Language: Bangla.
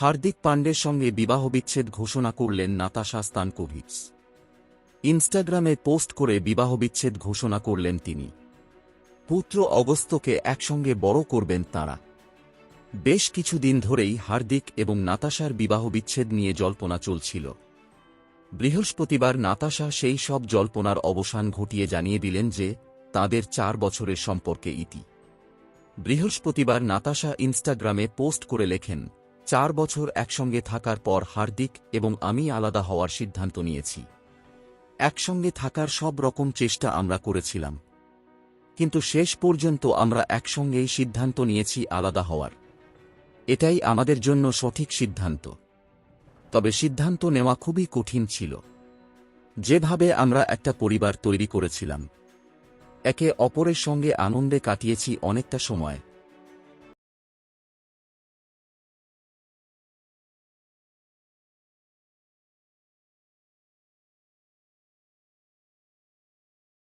হার্দিক পান্ডের সঙ্গে বিবাহবিচ্ছেদ ঘোষণা করলেন নাতাশা স্তানকোভিচ। ইনস্টাগ্রামে পোস্ট করে বিবাহবিচ্ছেদ ঘোষণা করলেন তিনি। পুত্র অগস্তকে একসঙ্গে বড় করবেন তাঁরা। বেশ কিছুদিন ধরেই হার্দিক এবং নাতাশার বিবাহবিচ্ছেদ নিয়ে জল্পনা চলছিল। বৃহস্পতিবার নাতাশা সেই সব জল্পনার অবসান ঘটিয়ে জানিয়ে দিলেন যে, তাদের চার বছরের সম্পর্কে ইতি। বৃহস্পতিবার নাতাশা ইনস্টাগ্রামে পোস্ট করে লেখেন চার বছর একসঙ্গে থাকার পর হার্দিক এবং আমি আলাদা হওয়ার সিদ্ধান্ত নিয়েছি। একসঙ্গে থাকার সব রকম চেষ্টা আমরা করেছিলাম। কিন্তু শেষ পর্যন্ত আমরা একসঙ্গেই সিদ্ধান্ত নিয়েছি আলাদা হওয়ার। এটাই আমাদের জন্য সঠিক সিদ্ধান্ত। তবে সিদ্ধান্ত নেওয়া খুবই কঠিন ছিল। যেভাবে আমরা একটা পরিবার তৈরি করেছিলাম। একে অপরের সঙ্গে আনন্দে কাটিয়েছি অনেকটা সময়।